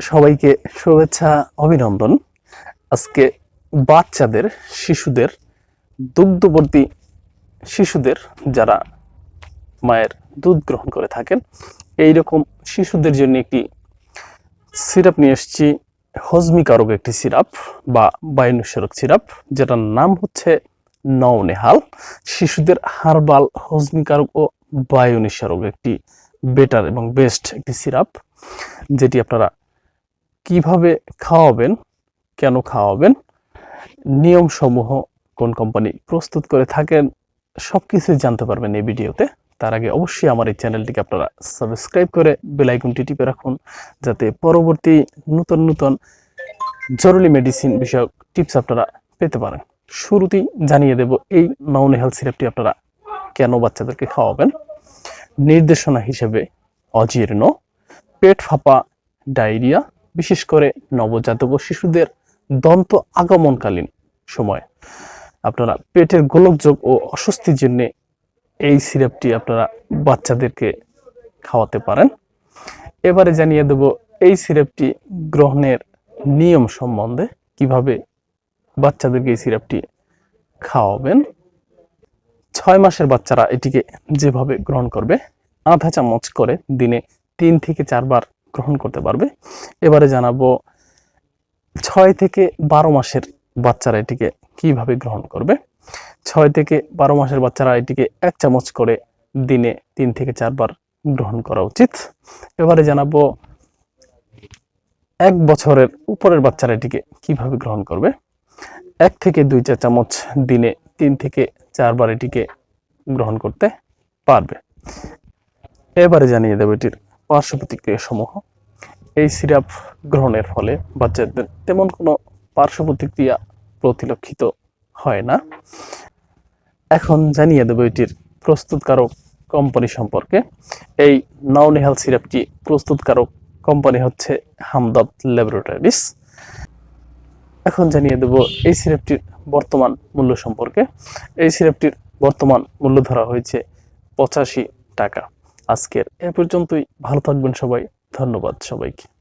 সবাইকে শুভেচ্ছা, অভিনন্দন। আজকে বাচ্চাদের, শিশুদের, দুগ্ধবর্তী শিশুদের যারা মায়ের দুধ গ্রহণ করে থাকেন এই রকম শিশুদের জন্য একটি সিরাপ নিয়ে এসেছি। হজমিকারক একটি সিরাপ বা বায়ুনিঃসরক সিরাপ, যেটার নাম হচ্ছে নওনেহাল। শিশুদের হার্বাল হজমিকারক ও বায়ুনিঃসরক একটি বেটার এবং বেস্ট একটি সিরাপ, যেটি আপনারা কীভাবে খাওয়াবেন, কেন খাওয়াবেন, নিয়মসমূহ কোন কোম্পানি প্রস্তুত করে থাকেন সব কিছুই জানতে পারবেন এই ভিডিওতে। তার আগে অবশ্যই আমার এই চ্যানেলটিকে আপনারা সাবস্ক্রাইব করে বেল আইকনটি টিপে রাখুন, যাতে পরবর্তী নতুন নতুন জরুরি মেডিসিন বিষয়ক টিপস আপনারা পেতে পারেন। শুরুতেই জানিয়ে দেব, এই নন হেলথ সিরাপটি আপনারা কেন বাচ্চাদেরকে খাওয়াবেন? নির্দেশনা হিসেবে অজীর্ণ, পেট ফাঁপা, ডায়রিয়া বিশেষ করে নবজাতক ও শিশুদের দন্ত আগমনকালীন সময়। আপনারা পেটের গোলকযোগ ও অস্বস্তির জন্য এই সিরাপটি আপনারা বাচ্চাদেরকে খাওয়াতে পারেন। এবারে জানিয়ে দেব এই সিরাপটি গ্রহণের নিয়ম সম্বন্ধে কীভাবে বাচ্চাদেরকে এই সিরাপটি খাওয়াবেন। ছয় মাসের বাচ্চারা এটিকে যেভাবে গ্রহণ করবে, আধা চামচ করে দিনে তিন থেকে চারবার গ্রহণ করতে পারবে। এবারে জানাব ছয় থেকে বারো মাসের বাচ্চারা এটিকে কীভাবে গ্রহণ করবে। ছয় থেকে বারো মাসের বাচ্চারা এটিকে এক চামচ করে দিনে তিন থেকে চারবার গ্রহণ করা উচিত। এবারে জানাব এক বছরের উপরের বাচ্চারা এটিকে কীভাবে গ্রহণ করবে। এক থেকে দুই চা চামচ দিনে তিন থেকে চারবার এটিকে গ্রহণ করতে পারবে। এবারে জানিয়ে দেবো এটির পার্শ্ব প্রতিক্রিয়া সমূহ এই সিরাপ গ্রহণের ফলে বাচ্চাদের তেমন কোনো পার্শ্ব প্রতিক্রিয়া প্রতিলক্ষিত হয় না। এখন জানিয়ে দেবো এটির প্রস্তুতকারক কোম্পানি সম্পর্কে। এই নাউনিহাল সিরাপটি প্রস্তুতকারক কোম্পানি হচ্ছে হামদর্দ ল্যাবরেটরিস এখন জানিয়ে দেব এই সিরাপটির বর্তমান মূল্য সম্পর্কে। এই সিরাপটির বর্তমান মূল্য ধরা হয়েছে পঁচাশি টাকা। আজকের এ পর্যন্তই। ভালো থাকবেন সবাই। ধন্যবাদ সবাইকে।